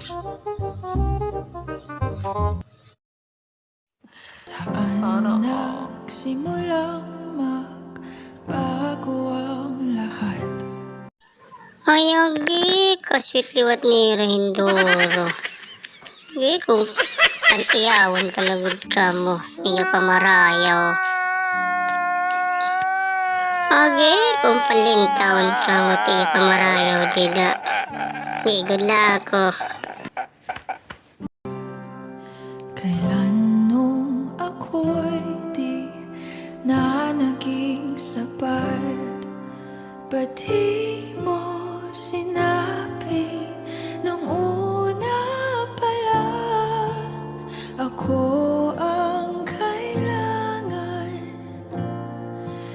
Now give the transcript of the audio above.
Sana Nagsimulang magbago ang lahat Ay, agi, kasweet liwat ni Rahindoro Agi, kung tantiyawan talagod ka mo Iyo pamarayaw oh. Agi, ah, kung palintawan ka mo Iyo pamarayaw, dida oh, Di gula ko Kailan nung ako'y di na naging sapat? Ba't di mo sinabi